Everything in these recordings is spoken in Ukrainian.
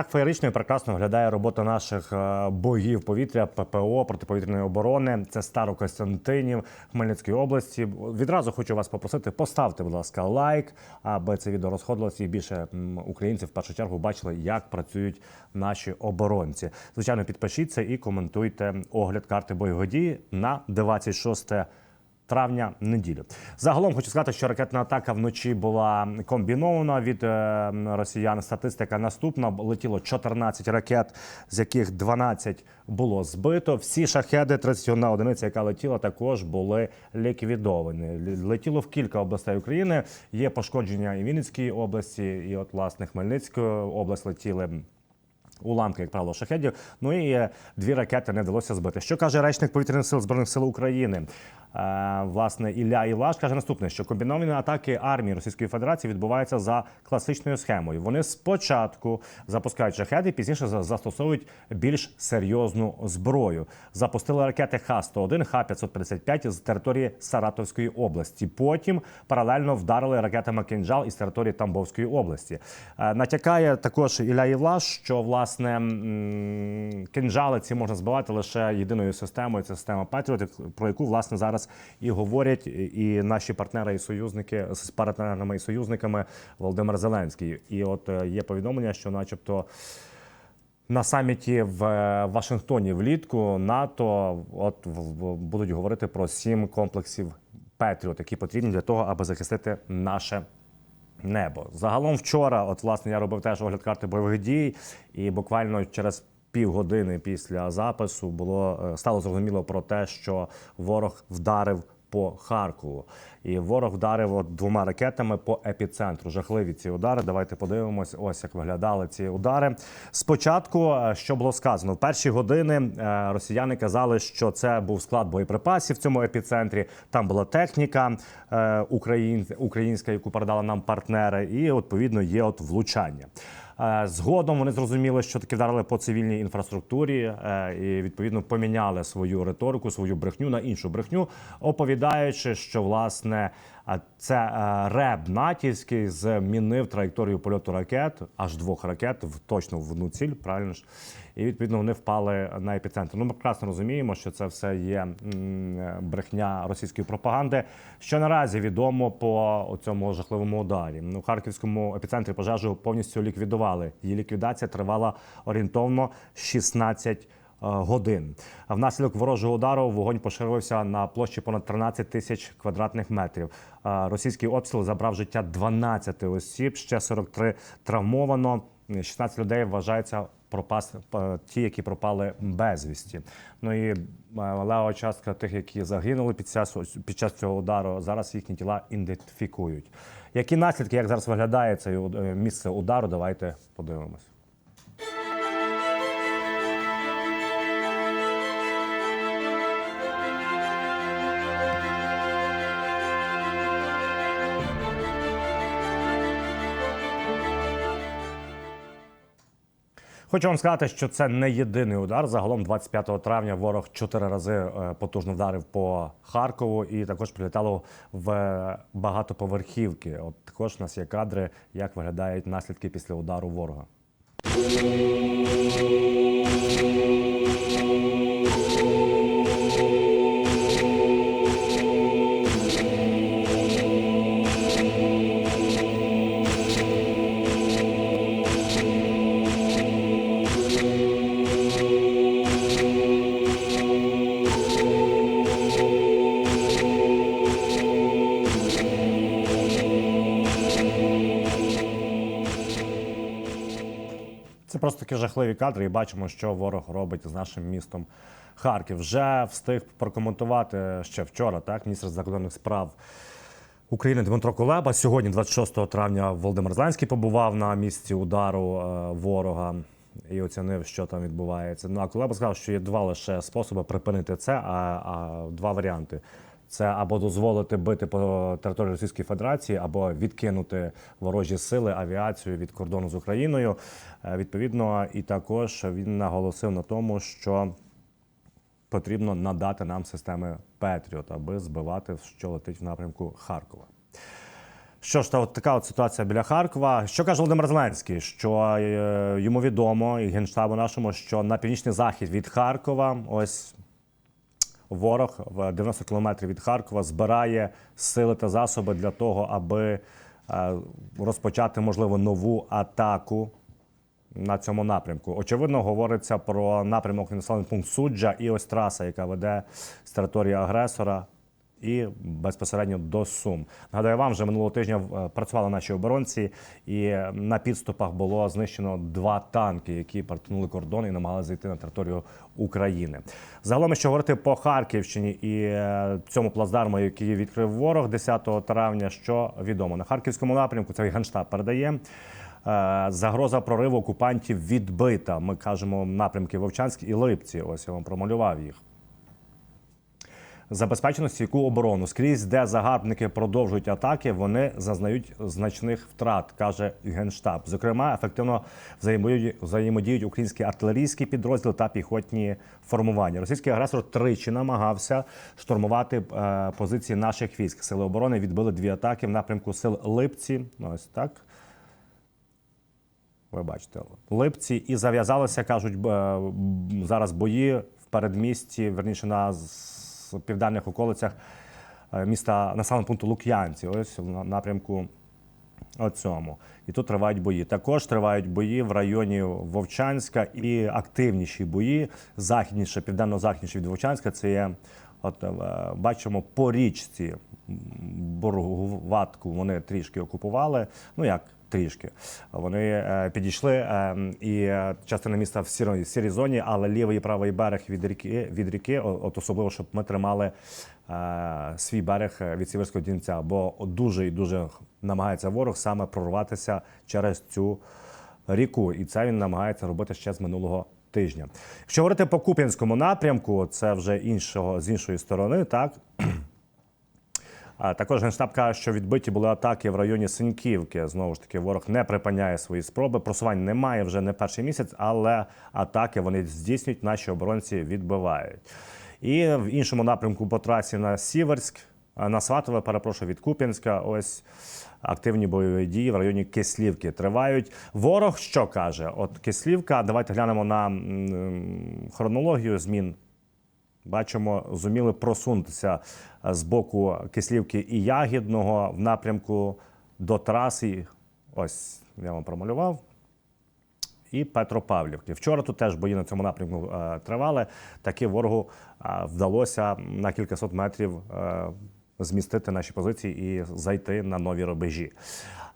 Так феєрично і прекрасно виглядає робота наших е, боїв повітря, ППО протиповітряної оборони. Це Старокостянтинів Хмельницької області. Відразу хочу вас попросити, поставте, будь ласка, лайк, аби це відео розходилося і більше українців в першу чергу бачили, як працюють наші оборонці. Звичайно, підпишіться і коментуйте огляд карти бойових дій на 26 травня неділю. Загалом хочу сказати, що ракетна атака вночі була комбінована від е, росіян. Статистика наступна: летіло 14 ракет, з яких 12 було збито. Всі шахеди, 31 одиниця, яка летіла, також були ліквідовані. Летіло в кілька областей України. Є пошкодження і Вінницької області, і от власне Хмельницької область летіли. Уламки, як правило, шахедів. Ну і е, дві ракети не вдалося збити. Що каже речник повітряних сил збройних сил України? Е, власне, Ілля Ілаш каже наступне: що комбіновані атаки армії Російської Федерації відбуваються за класичною схемою. Вони спочатку запускають шахеди, пізніше за- застосовують більш серйозну зброю. Запустили ракети Х-101, Х-555 з території Саратовської області. Потім паралельно вдарили ракетами «Кинджал» із території Тамбовської області. Е, Натякає також Ілля Євлаш, що власне м, кинджали ці можна збивати лише єдиною системою. Це система Patriot, про яку власне зараз і говорять і наші партнери і союзники з партнерами і союзниками Володимир Зеленський. І от е, є повідомлення, що, начебто. На саміті в е, Вашингтоні влітку НАТО от будуть говорити про сім комплексів Петріот, які потрібні для того, аби захистити наше небо. Загалом вчора, от власне, я робив теж огляд карти бойових дій, і буквально через півгодини після запису було е, стало зрозуміло про те, що ворог вдарив. По Харкову і ворог вдарив от двома ракетами по епіцентру. Жахливі ці удари. Давайте подивимось. Ось як виглядали ці удари. Спочатку, е, що було сказано, в перші години е, росіяни казали, що це був склад боєприпасів в цьому епіцентрі. Там була техніка українська, яку передали нам партнери, і відповідно є от влучання. Е, Згодом вони зрозуміли, що таки вдарили по цивільній інфраструктурі е, і відповідно поміняли свою риторику, свою брехню на іншу брехню, оповідаючи, що власне це е, РЕБ натівський змінив траєкторію польоту ракет, аж двох ракет, в точно в одну ціль, правильно ж. І відповідно вони впали на епіцентр. Ну, ми прекрасно розуміємо, що це все є е, брехня російської пропаганди. Що наразі відомо по цьому жахливому ударі. Ну, У харківському епіцентрі пожежу повністю ліквідували. Її ліквідація тривала орієнтовно 16 е, годин. Внаслідок ворожого удару вогонь поширився на площі понад 13 тисяч квадратних метрів. Російський обстріл забрав життя 12 осіб, ще 43 травмовано. 16 людей вважається пропас е, ті, які пропали безвісті. Ну і е, лева частка тих, які загинули під час під час цього удару, зараз їхні тіла ідентифікують. Які наслідки, як зараз виглядає це е, місце удару? Давайте подивимось. Хочу вам сказати, що це не єдиний удар. Загалом 25 травня ворог чотири рази е, потужно вдарив по Харкову і також прилітало в багатоповерхівки. От також у нас є кадри, як виглядають наслідки після удару ворога. Це просто такі жахливі кадри, і бачимо, що ворог робить з нашим містом Харків. Вже встиг прокоментувати ще вчора, так, міністр закордонних справ України Дмитро Кулеба. Сьогодні, 26 травня, Володимир Зеленський побував на місці удару е, ворога. І оцінив, що там відбувається. Ну а Кулеба сказав, що є два лише способи припинити це, а, а два варіанти. Це або дозволити бити по території Російської Федерації, або відкинути ворожі сили, авіацію від кордону з Україною. Е, Відповідно, і також він наголосив на тому, що потрібно надати нам системи Петріот, аби збивати, що летить в напрямку Харкова. Що ж, та от така от ситуація біля Харкова. Що каже Володимир Зеленський? Що е, йому відомо і генштабу нашому, що на північний захід від Харкова, ось ворог в 90 кілометрів від Харкова збирає сили та засоби для того, аби е, розпочати можливо нову атаку на цьому напрямку. Очевидно, говориться про напрямок населений пункт суджа і ось траса, яка веде з території агресора. І безпосередньо до Сум. Нагадаю вам, вже минулого тижня е, працювали наші оборонці, і на підступах було знищено два танки, які перетнули кордон і намагалися зайти на територію України. Загалом, що говорити по Харківщині і е, цьому плацдарму, який відкрив ворог 10 травня, що відомо на харківському напрямку, це генштаб передає. Е, Загроза прориву окупантів відбита. Ми кажемо напрямки Вовчанськ і Липці. Ось я вам промалював їх. Забезпечено стійку оборону. Скрізь, де загарбники продовжують атаки, вони зазнають значних втрат, каже генштаб. Зокрема, ефективно взаємодіють, українські артилерійські підрозділи та піхотні формування. Російський агресор тричі намагався штурмувати е, позиції наших військ. Сили оборони відбили дві атаки в напрямку сил Липці. Ось так. Ви бачите, липці і зав'язалися, кажуть, зараз бої в передмісті, верніше на з- південних околицях е, міста населеного пункту Лук'янці. Ось в напрямку оцьому. І тут тривають бої. Також тривають бої в районі Вовчанська і активніші бої західніше, південно-західніше від Вовчанська. Це є, от е, бачимо, по річці Боргуватку вони трішки окупували. Ну як трішки. Вони е, підійшли е, і е, частина міста в сірій, сірій зоні, але лівий і правий берег від ріки, від ріки, от особливо, щоб ми тримали свій берег від Сіверського Дінця, бо дуже і дуже намагається ворог саме прорватися через цю ріку, і це він намагається робити ще з минулого тижня. Якщо говорити по Куп'янському напрямку, це вже іншого з іншої сторони, так. Також генштаб каже, що відбиті були атаки в районі Синьківки. Знову ж таки, ворог не припиняє свої спроби. Просувань немає вже не перший місяць, але атаки вони здійснюють, наші оборонці відбивають. І в іншому напрямку по трасі на Сіверськ, на Сватове, перепрошую, від Куп'янська. Ось активні бойові дії в районі Кислівки тривають. Ворог що каже? От Кислівка, давайте глянемо на хронологію змін Бачимо, зуміли просунутися е, з боку Кислівки і Ягідного в напрямку до траси. Ось я вам промалював. І Петропавлівки. Вчора тут теж бої на цьому напрямку е, тривали. Таки ворогу е, вдалося на кількасот метрів змістити наші позиції і зайти на нові рубежі.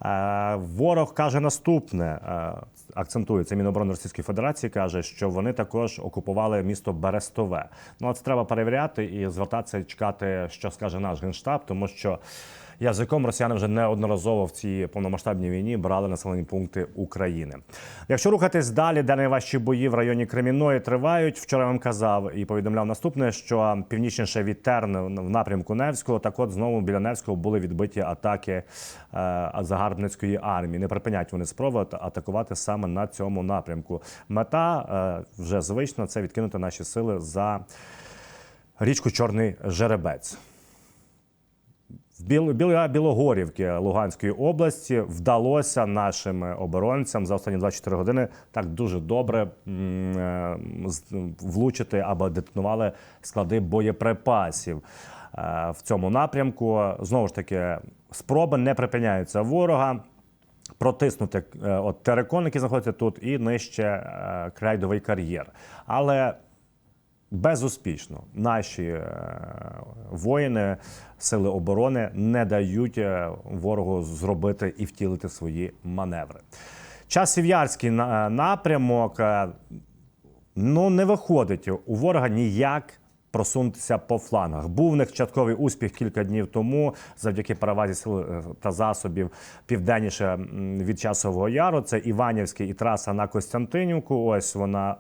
Е, ворог каже наступне: е, акцентує це Міноборони Російської Федерації, каже, що вони також окупували місто Берестове. Ну от це треба перевіряти і звертатися чекати, що скаже наш генштаб, тому що. Язиком росіяни вже неодноразово в цій повномасштабній війні брали населені пункти України. Якщо рухатись далі, де найважчі бої в районі Кремінної тривають. Вчора вам казав і повідомляв наступне, що північніше від Терн в напрямку Невського, так от знову біля Невського були відбиті атаки е, загарбницької армії. Не припинять вони спроби атакувати саме на цьому напрямку. Мета е, вже звична це відкинути наші сили за річку Чорний Жеребець. Біля Білогорівки Луганської області вдалося нашим оборонцям за останні 24 години так дуже добре е, влучити або детонували склади боєприпасів е, в цьому напрямку. Знову ж таки, спроби не припиняються ворога. Протиснути е, от терекон, який знаходиться тут, і нижче крейдовий кар'єр. Але Безуспішно наші е, воїни, сили оборони не дають е, ворогу зробити і втілити свої маневри. Часів'ярський напрямок е, ну не виходить у ворога ніяк. Просунутися по флангах. Був в них частковий успіх кілька днів тому, завдяки перевазі сил та засобів південніше від часового яру. Це Іванівський і траса на Костянтинівку. Ось вона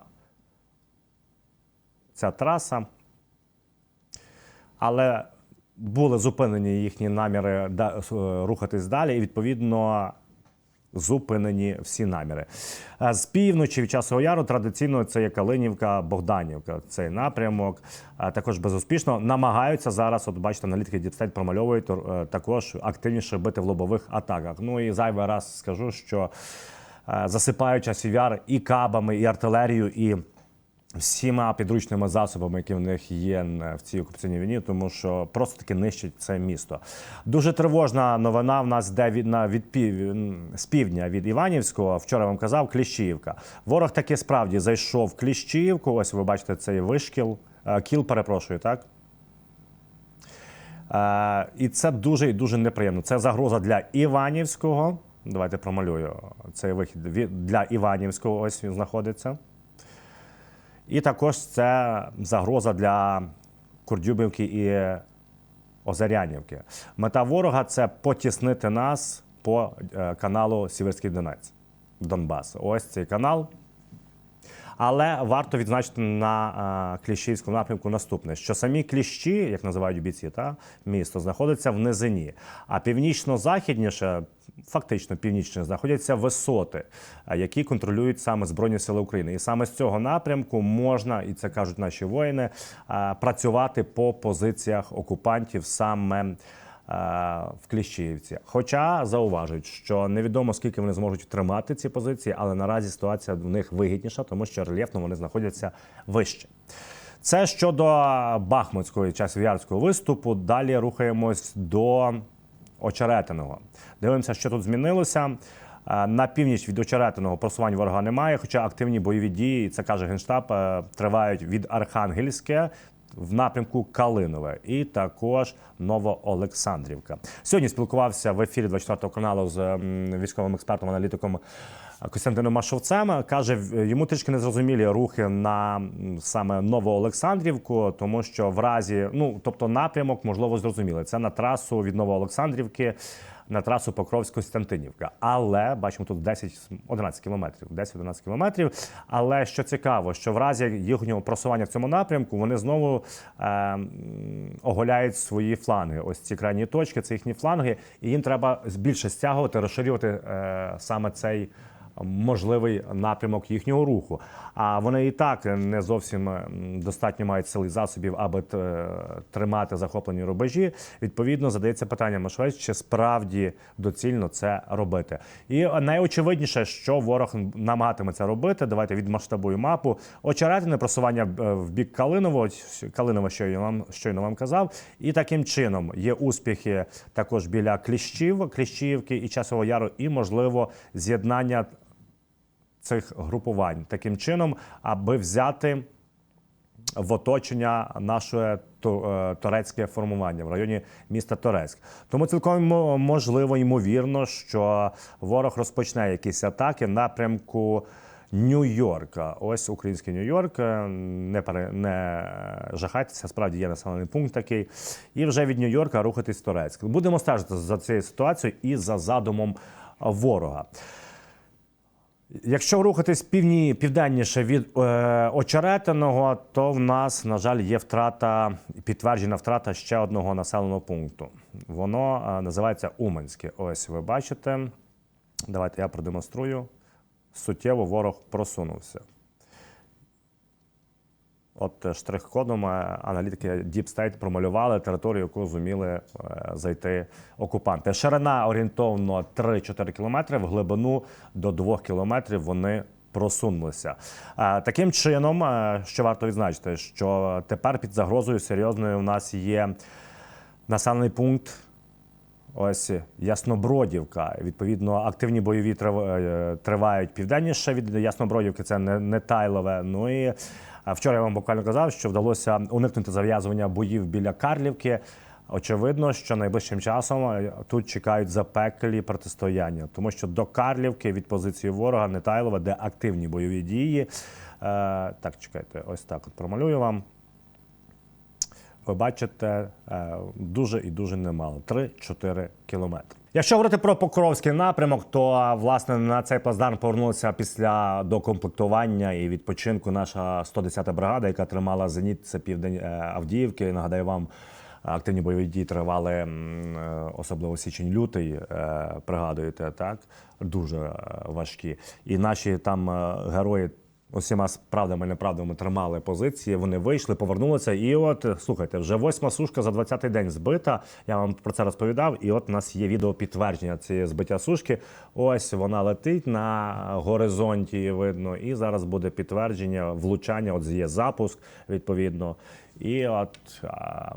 ця траса. Але були зупинені їхні наміри е, рухатись далі, і відповідно. Зупинені всі наміри. Е, З півночі від часового яру традиційно це є Калинівка, Богданівка. Цей напрямок е, також безуспішно намагаються зараз. От бачите, аналітики Діпстейт промальовують також активніше бити в лобових атаках. Ну і зайвий раз скажу, що е, засипають часів яр і кабами, і артилерією, і всіма підручними засобами, які в них є в цій окупаційній війні, тому що просто таки нищить це місто. Дуже тривожна новина в нас йде від на від пів з півдня від Іванівського. Вчора вам казав Кліщіївка. Ворог таки справді зайшов в Кліщіївку. Ось ви бачите цей вишкіл, е, кіл, перепрошую, так. Е, і це дуже і дуже неприємно. Це загроза для Іванівського. Давайте промалюю цей вихід для Іванівського. Ось він знаходиться. І також це загроза для Курдюбівки і Озарянівки. Мета ворога це потіснити нас по е, каналу Сіверський Донець, Донбас. Ось цей канал. Але варто відзначити на е, Кліщівському напрямку наступне: що самі кліщі, як називають бійці, та місто знаходиться в низині, а північно-західніше, фактично північніше, знаходяться висоти, е, які контролюють саме Збройні Сили України. І саме з цього напрямку можна, і це кажуть наші воїни, е, працювати по позиціях окупантів саме в Кліщіївці. Хоча зауважують, що невідомо скільки вони зможуть втримати ці позиції, але наразі ситуація в них вигідніша, тому що рельєфно вони знаходяться вище. Це щодо Бахмутського і часов'ярського виступу. Далі рухаємось до Очеретиного. Дивимося, що тут змінилося. Е, На північ від Очеретиного просувань ворога немає, хоча активні бойові дії, це каже Генштаб, е, тривають від Архангельське в напрямку Калинове і також Новоолександрівка. Сьогодні спілкувався в ефірі 24 каналу з військовим експертом, аналітиком Костянтином Машовцем. Каже, йому трішки незрозумілі рухи на саме Новоолександрівку, тому що в разі, ну тобто напрямок, можливо, зрозуміли. Це на трасу від Новоолександрівки на трасу Покровськ-Костянтинівка. Але бачимо тут 10-11 кілометрів. 10-11 кілометрів. Але що цікаво, що в разі їхнього просування в цьому напрямку вони знову е, оголяють свої фланги. Ось ці крайні точки, це їхні фланги, і їм треба більше стягувати, розширювати е, саме цей можливий напрямок їхнього руху. А вони і так не зовсім достатньо мають сили засобів, аби тримати захоплені рубежі. Відповідно, задається питання Машвець, чи справді доцільно це робити. І найочевидніше, що ворог намагатиметься робити. Давайте відмасштабую мапу. Очеретине просування е, в бік Калиново, Калинова, що я вам щойно вам казав. І таким чином є успіхи також біля Кліщів, Кліщівки і Часового Яру, і можливо з'єднання цих групувань таким чином, аби взяти в оточення наше е, турецьке формування в районі міста Торецьк. Тому цілком можливо ймовірно, що ворог розпочне якісь атаки напрямку. Нью-Йорка, ось український Нью-Йорк. е, Не пере не жахайтеся, справді є населений пункт такий. І вже від Нью-Йорка рухатись в Торецьк. Будемо стежити за цією ситуацією і за задумом ворога. Якщо рухатись півні, південніше від е, очеретиного, то в нас, на жаль, є втрата, підтверджена втрата ще одного населеного пункту. Воно е, називається Уманське. Ось ви бачите. Давайте я продемонструю. Суттєво ворог просунувся. От е, штрих-кодом е, аналітики Deep State промалювали територію, яку зуміли е, зайти окупанти. Ширина орієнтовно 3-4 кілометри, в глибину до 2 кілометрів вони просунулися. Таким чином, що варто відзначити, що тепер під загрозою серйозною у нас є населений пункт. Ось Яснобродівка. Відповідно, активні бойові е, тривають південніше від Яснобродівки. Це не, не Тайлове. Ну і е, вчора я вам буквально казав, що вдалося уникнути зав'язування боїв біля Карлівки. Очевидно, що найближчим часом е, тут чекають запеклі протистояння, тому що до Карлівки від позиції ворога не Тайлове, де активні бойові дії. Е, так, чекайте, ось так от промалюю вам ви бачите е, дуже і дуже немало 3-4 кілометри. Якщо говорити про Покровський напрямок, то власне на цей плацдарм повернулася після докомплектування і відпочинку наша 110-та бригада, яка тримала зеніт це південь е, Авдіївки. Нагадаю вам. активні бойові дії тривали, е, особливо січень-лютий, пригадуєте, так? Дуже важкі. І наші там герої усіма правдами і неправдами тримали позиції. Вони вийшли, повернулися. І от слухайте, вже восьма сушка за 20-й день збита. Я вам про це розповідав. І от у нас є відео підтвердження цієї збиття сушки. Ось вона летить на горизонті, видно. І зараз буде підтвердження влучання. От є запуск відповідно. І от. А,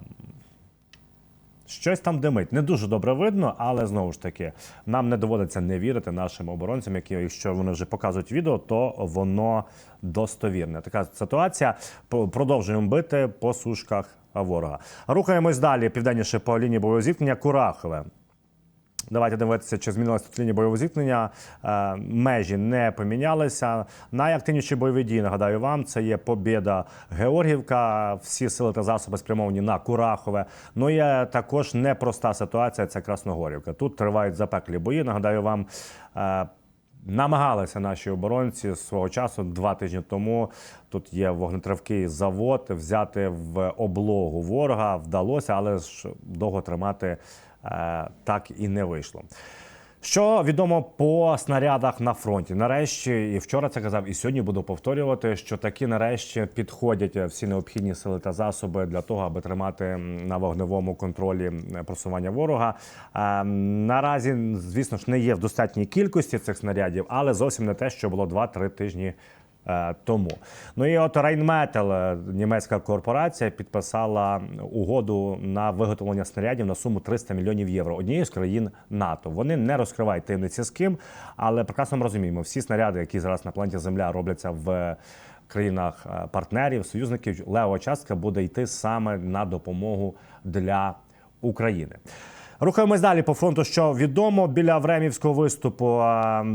Щось там димить. Не дуже добре видно, але знову ж таки, нам не доводиться не вірити нашим оборонцям, які, якщо вони вже показують відео, то воно достовірне. Така ситуація. Продовжуємо бити по сушках ворога. Рухаємось далі південніше по лінії бойового зіткнення Курахове. Давайте дивитися, чи змінилася тут лінія бойового зіткнення. Е, Межі не помінялися. Найактивніші бойові дії, нагадаю вам, це є Побєда Георгівка. Всі сили та засоби спрямовані на Курахове. Ну є також непроста ситуація. Це Красногорівка. Тут тривають запеклі бої. Нагадаю вам. е, Намагалися наші оборонці свого часу два тижні тому. Тут є вогнетривкий завод взяти в облогу ворога. Вдалося, але ж довго тримати так і не вийшло. Що відомо по снарядах на фронті? Нарешті, і вчора це казав, і сьогодні буду повторювати, що такі нарешті підходять всі необхідні сили та засоби для того, аби тримати на вогневому контролі просування ворога. Е, Наразі, звісно ж, не є в достатній кількості цих снарядів, але зовсім не те, що було 2-3 тижні е, тому. Ну і от е, німецька корпорація, підписала угоду на виготовлення снарядів на суму 300 мільйонів євро однією з країн НАТО. Вони не розкривають таємниці з ким, але прекрасно розуміємо, всі снаряди, які зараз на планеті Земля робляться в країнах е, партнерів, союзників, лева частка буде йти саме на допомогу для України. Рухаємось далі по фронту. Що відомо біля Времівського виступу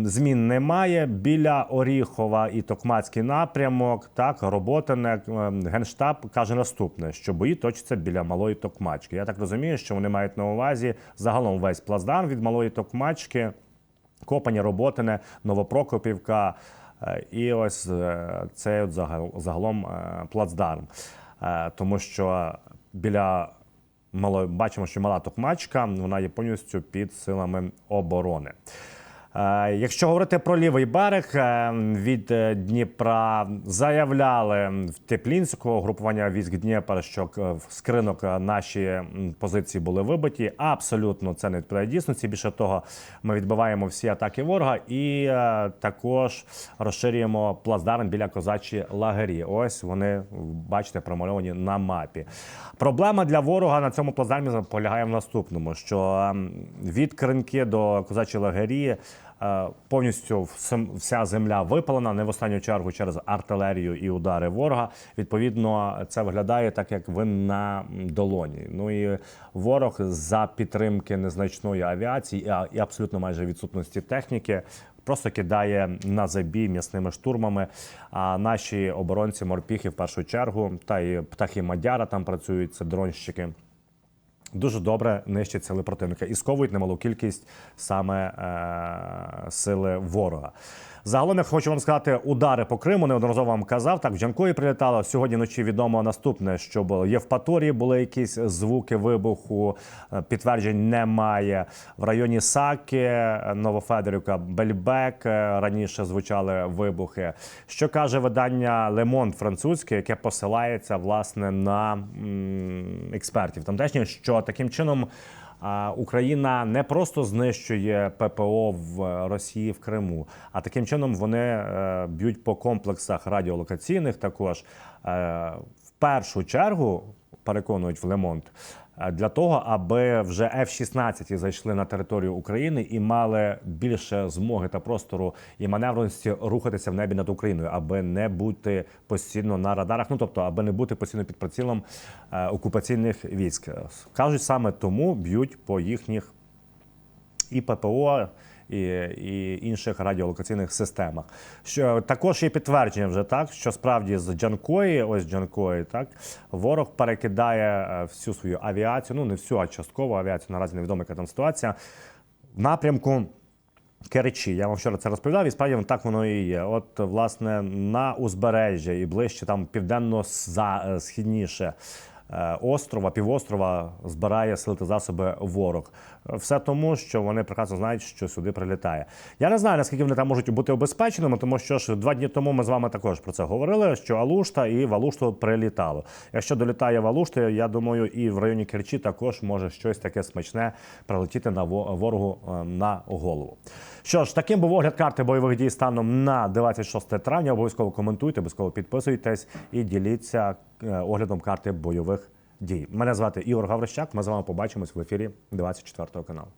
змін немає. Біля Оріхова і Токмацький напрямок. Так, Роботине е, генштаб каже наступне, що бої точаться біля малої Токмачки. Я так розумію, що вони мають на увазі загалом весь плацдарм від малої Токмачки, Копані, Роботине, Новопрокопівка. е, І ось е, от загалом е, плацдарм. Тому що біля мало, бачимо, що мала токмачка, вона є повністю під силами оборони. Е, Якщо говорити про лівий берег е, від е, Дніпра, заявляли в Теплінського групування військ Дніпра, що в скринок наші позиції були вибиті. Абсолютно це не відповідає дійсності. Більше того, ми відбиваємо всі атаки ворога і також розширюємо плацдарм біля козачі лагері. Ось вони бачите промальовані на мапі. Проблема для ворога на цьому плацдармі полягає в наступному: що від кринки до козачої лагері. Е, Повністю вся земля випалена, не в останню чергу через артилерію і удари ворога. Відповідно, це виглядає так, як ви на долоні. Ну і ворог за підтримки незначної авіації і абсолютно майже відсутності техніки. Просто кидає на забій м'ясними штурмами. А наші оборонці морпіхи в першу чергу, та і птахи Мадяра там працюють, це дронщики дуже добре нищать сили противника і сковують немалу кількість саме е, сили ворога. Загалом я хочу вам сказати, удари по Криму неодноразово вам казав. Так в Джанкої прилітало. Сьогодні вночі відомо наступне, що було. Є в Паторії були якісь звуки вибуху, е, підтверджень немає. В районі Саки, е, Новофедорівка, Бельбек е, раніше звучали вибухи. Що каже видання Лемон французьке, яке посилається власне на експертів тамтешніх, що таким чином. Україна не просто знищує ППО в Росії в Криму, а таким чином вони е, б'ють по комплексах радіолокаційних. Також Е, в першу чергу переконують в Лемонт для того, аби вже F-16 зайшли на територію України і мали більше змоги та простору і маневреності рухатися в небі над Україною, аби не бути постійно на радарах. Ну тобто, аби не бути постійно під прицілом е, окупаційних військ. Кажуть, саме тому б'ють по їхніх і ППО. І, і інших радіолокаційних системах. Що також є підтвердження вже так, що справді з Джанкої, ось Джанкої, так ворог перекидає е, всю свою авіацію, ну не всю, а часткову авіацію. Наразі невідома яка там ситуація в напрямку. Керчі, я вам вчора це розповідав, і справді так воно і є. От, власне, на узбережжя і ближче там південно-східніше е, острова, півострова збирає сили та засоби ворог. Все тому, що вони прекрасно знають, що сюди прилітає. Я не знаю, наскільки вони там можуть бути обезпеченими, тому що ж два дні тому ми з вами також про це говорили. Що Алушта і Валушту прилітало. Якщо долітає Валушта, я думаю, і в районі Керчі також може щось таке смачне прилетіти на ворогу е, на голову. Що ж, таким був огляд карти бойових дій станом на 26 травня. Обов'язково коментуйте, обов'язково підписуйтесь і діліться е, оглядом карти бойових дій. Мене звати Ігор Гаврищак. Ми з вами побачимось в ефірі 24 каналу.